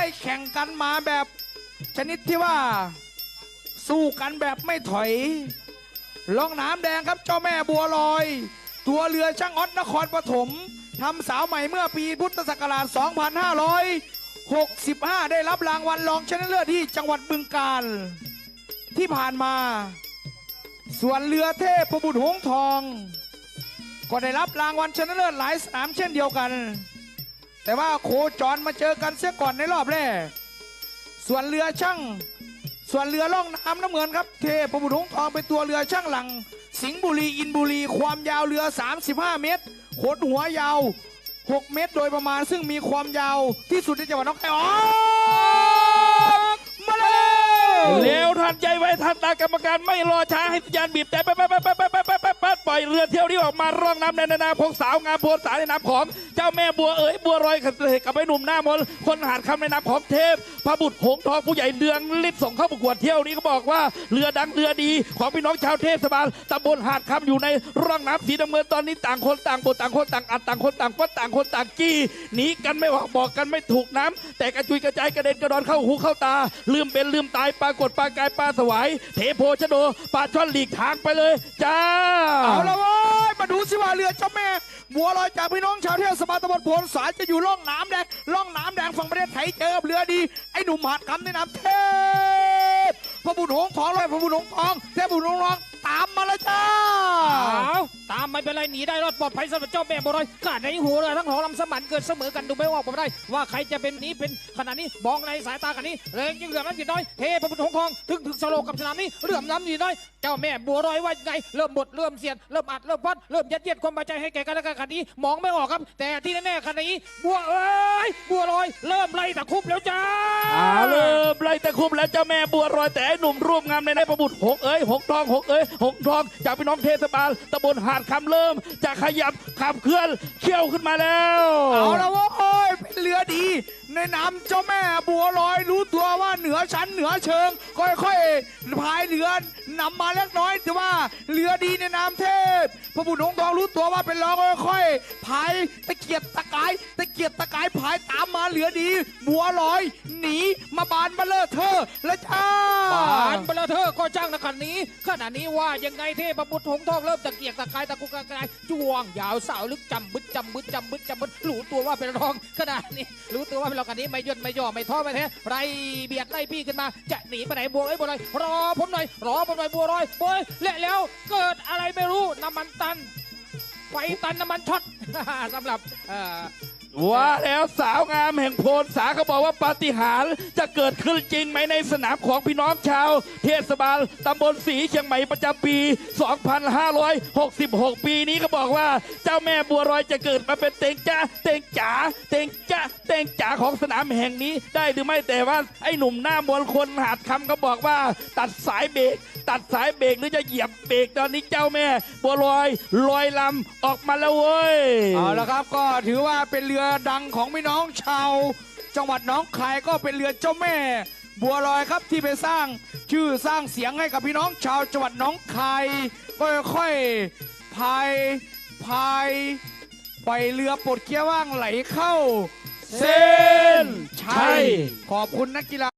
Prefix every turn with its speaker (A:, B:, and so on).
A: ได้แข่งกันมาแบบชนิดที่ว่าสู้กันแบบไม่ถอยลองน้ำแดงครับเจ้าแม่บัวลอย ตัวเรือช่างออดนครปฐมทำสาวใหม่เมื่อปีพุทธศักราช 2565 ได้รับรางวัลรองชนะเลิศที่จังหวัดบึงกาฬที่ผ่านมา ส่วนเรือเทพประบุตรหงทอง ก็ได้รับรางวัลชนะเลิศหลายสนามเช่นเดียวกัน แต่ว่าโคจรมาเจอกันเสียก่อนในรอบแรก ส่วนเรือช่าง ส่วนเรือล่องน้ำน้ำเหมือนครับ เทพบุตรหงทองเป็นตัวเรือช่างหลัง สิงห์บุรีอินบุรี ความยาวเรือ 35 เมตรโคดหัวยาว 6 เมตร โดยประมาณซึ่งมีความยาวที่สุดในจังหวัดนครยออกมาเลย
B: เร็วทันใจไว้ทันตากรรมการไม่รอช้าให้สัญญาณบีบแต่ไปไปไปไปไปไป ล่อยเรือเที่ยวนี้ออกมาร่องน้ำในนาพงสาวงามโพลสาในน้ำของเจ้าแม่บัวเอ๋ยบัวรอยกับไอ้หนุ่มหน้ามนคนหาดคำในน้ำของเทพพระบุตรหงทองผู้ใหญ่เดืองลิศส่งเข้าประกวดเที่ยวนี้ก็บอกว่าเรือดังเรือดี ของพี่น้องชาวเทศบาลตำบลหาดคำอยู่ในร่องน้ำสีน้ำเงินตอนนี้ต่างคนต่างบทต่างคนต่างอัดต่างคนต่างฟัดต่างคนต่างจี้หนีกันไม่ออกบอกกันไม่ถูกน้ำแต่กระจุยกระจายกระเด็นกระดอนเข้าหูเข้าตา ลืมเป็นลืมตายปรากฏปลากายปลาสวายเทโพชโดปลาช่อนหลีกทางไปเลยจ้า
A: เอาละเว้ยมาดูสิว่าเรือเจ้าแม่บัวลอยจากพี่น้องชาวเทศบาลตำบลโพนสายจะอยู่ล่องน้ำแดงล่องน้ำแดงฝั่งประเทศไทยเจอเรือดี ไอ้หนุ่มหาดคำในน้ำเทพพระบุตรหงส์ทองเลยพระบุตรหงส์ทองเทพบุตรหงส์ทองตามมาแล้วจ้า
C: เอาตามไม่เป็นไรหนีได้รอดปลอดภัยสำหรับเจ้าแม่บัวลอยกาดในหัวเรือทั้งสอลำสมันเกิดเสมอกันดูไม่ว่าผมได้ ว่าใครจะเป็นนี้เป็นขนาดนี้มองในสายตากันนี้เรงยิ่งเหลือน้ำหยิดน้อยเทพบุตรหงส์ทอง ถึงถึงสโลกับสนามนี้เรื่อมน้ำหยิดน้อยเจ้าแม่บัวลอยว่ายังไง เริ่มบดเริ่มเสียดเริ่มอัดเริ่มพัดเริ่มยัดเยียดความบาใจให้แก่กันและกันขนาดนี้มองไม่ออกครับ แต่ที่แน่ๆขนาดนี้บัวเอ้ยบัวลอย เริ่มไล่ตะคุบแล้วจ้า
B: อาเริ่มไล่ตะคุบแล้วเจ้าแม่บัวรอยแต่ไอ้หนุ่มร่วมงามในในประบุตรหกเอ้ยหกทองหกเอ้ยหกทอง จากพี่น้องเทศบาลตำบลหาดคำเริ่มจะขยับขับเคลื่อนเขี่ยวขึ้นมาแล้ว
A: เอาละเว้ยเป็นเรือดี ในน้ำเจ้าแม่บัวลอยรู้ตัวว่าเห นือชั้นเหนือเชิง ค่อยๆพายเรือนำมาเล็กน้อยแต่ว่าเรือดีในน้ำเทพพระบุญองค์ทองรู้ตัวว่าเป็นรองค่อยๆพายตะเกียบตะกายตะเกียบตะกายพายตามมาเหลือดี บัวลอย หนีมาบานมาเลอะเธอและ
C: ก็จ้างนะขนนี้ขนาดนี้ว่ายังไงเทพบุตรหงทองเริ่มตะเกียกตะกายตะกุกตะกายจ้วงยาวสาวลึกจำบึดจำบึดจำบึดจำบึดรู้ตัวว่าเป็นรองขนาดนี้ รู้ตัวว่าเป็นรองขนนี้ไม่ย่นไม่ย่อไม่ท้อไม่แท้ไรเบียดไล่พี่ขึ้นมา จะหนีไปไหนบัวเอ้ยบัวลอยรอผมหน่อยรอผมหน่อยบัวลอยบัวและแล้วเกิดอะไรไม่รู้น้ำมันตันไฟตันน้ำมันช็อตสำหรับเอ่อ
B: ว่าแล้วสาวงามแห่งโพนสาเขาบอกว่าปาฏิหาริย์จะเกิดขึ้นจริงไหมในสนามของพี่น้องชาว เทศบาลตำบลศรีเชียงใหม่ประจำปี 2566 ปีนี้ก็บอกว่า เจ้าแม่บัวรอยจะเกิดมาเป็นเต็งจ้าเต็งจ๋าเต็งจ้าเต็งจ๋าของสนามแห่งนี้ได้หรือไม่แต่ว่าไอ้หนุ่มหน้ามนต์คนหาดคำก็บอกว่า ตัดสายเบรกตัดสายเบรกหรือจะเหยียบเบรกตอนนี้เจ้าแม่บัวลอยลอยลำออกมาแล้วเว้ย
A: เอาละครับก็ถือว่าเป็นเรือดังของพี่น้องชาว จังหวัดน้องคายก็เป็นเรือเจ้าแม่ บัวลอยครับที่ไปสร้างชื่อสร้างเสียงให้กับพี่น้องชาวจังหวัดน้องคายก็ค่อยๆพายพายปล่อยเรือปลดเกียร์ว่างไหลเข้า
B: เส้นชัย
A: ขอบคุณนักกีฬา